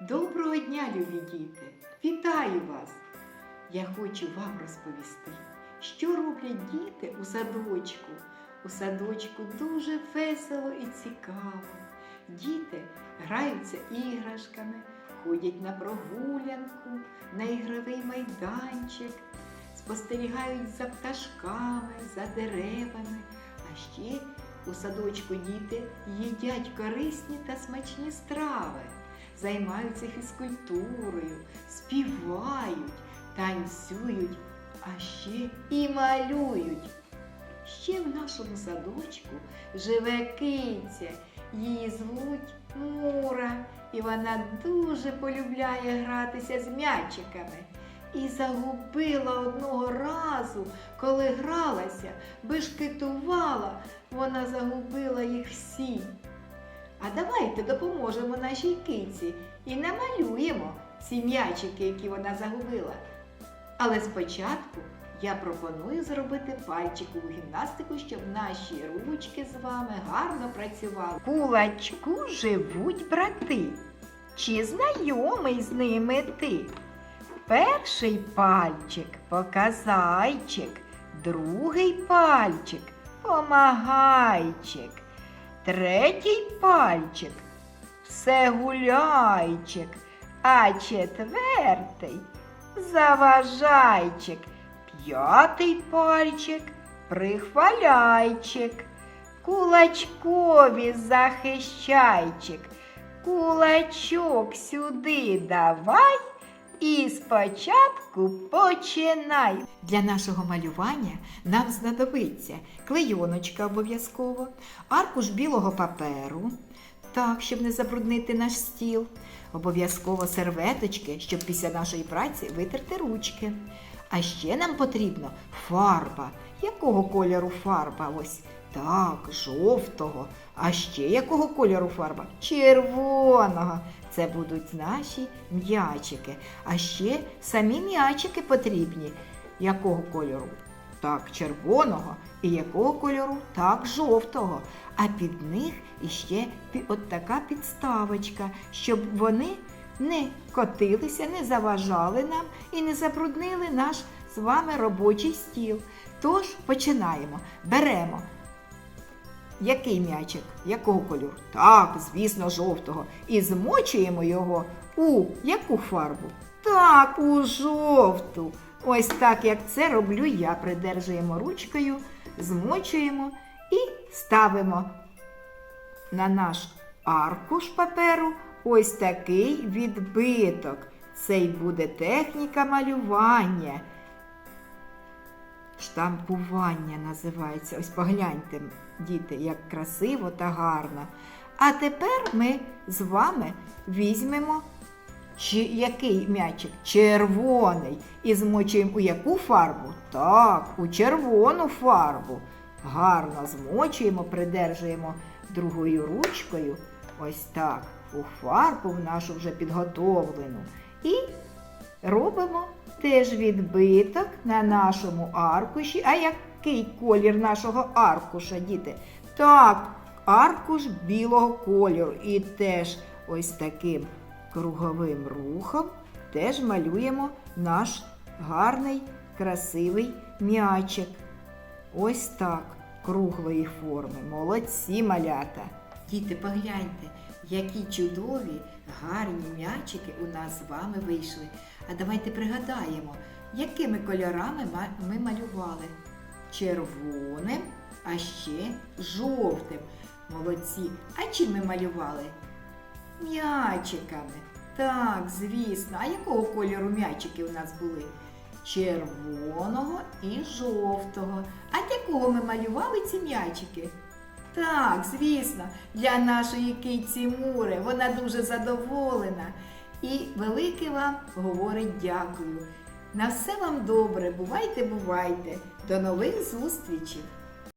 Доброго дня, любі діти! Вітаю вас! Я хочу вам розповісти, що роблять діти у садочку. У садочку дуже весело і цікаво. Діти граються іграшками, ходять на прогулянку, на ігровий майданчик, спостерігають за пташками, за деревами. А ще у садочку діти їдять корисні та смачні страви займаються фізкультурою, співають, танцюють, а ще і малюють. Ще в нашому садочку живе киця, її звуть Мура, і вона дуже полюбляє гратися з м'ячиками. І загубила одного разу, коли гралася, бешкетувала, вона загубила їх всі. А давайте допоможемо нашій киці і намалюємо ці м'ячики, які вона загубила. Але спочатку я пропоную зробити пальчикову гімнастику, щоб наші ручки з вами гарно працювали. Кулачку живуть брати. Чи знайомий з ними ти? Перший пальчик показайчик, другий пальчик помагайчик. Третій пальчик все гуляйчик, а четвертий заважайчик, п'ятий пальчик прихваляйчик, кулачкові захищайчик, кулачок сюди давай. І спочатку починай. Для нашого малювання нам знадобиться клейоночка обов'язково, аркуш білого паперу, так, щоб не забруднити наш стіл, обов'язково серветочки, щоб після нашої праці витерти ручки. А ще нам потрібно фарба. Якого кольору фарба? Ось так, жовтого. А ще якого кольору фарба? Червоного. Це будуть наші м'ячики. А ще самі м'ячики потрібні. Якого кольору? Так, червоного. І якого кольору? Так, жовтого. А під них іще от така підставочка, щоб вони не котилися, не заважали нам і не забруднили наш з вами робочий стіл. Тож починаємо. Беремо який м'ячик? Якого кольору? Так, звісно, жовтого. І змочуємо його у яку фарбу? Так, у жовту. Ось так, як це роблю я. Придержуємо ручкою, змочуємо і ставимо на наш аркуш паперу ось такий відбиток. Це й буде техніка малювання. Штампування називається. Ось погляньте, діти, як красиво та гарно. А тепер ми з вами візьмемо чи який м'ячик? Червоний. І змочуємо у яку фарбу? Так, у червону фарбу. Гарно змочуємо, придержуємо другою ручкою. Ось так. У фарбу в нашу вже підготовлену. І робимо теж відбиток на нашому аркуші. А який колір нашого аркуша, діти? Так, аркуш білого кольору. І теж ось таким круговим рухом теж малюємо наш гарний, красивий м'ячик. Ось так, круглої форми. Молодці малята. Діти, погляньте, які чудові, гарні м'ячики у нас з вами вийшли. А давайте пригадаємо, якими кольорами ми малювали. Червоним, а ще жовтим. Молодці. А чим ми малювали? М'ячиками. Так, звісно. А якого кольору м'ячики у нас були? Червоного і жовтого. А для кого ми малювали ці м'ячики? Так, звісно, для нашої киці Мури. Вона дуже задоволена. І велике вам говорить дякую. На все вам добре, бувайте, бувайте. До нових зустрічей!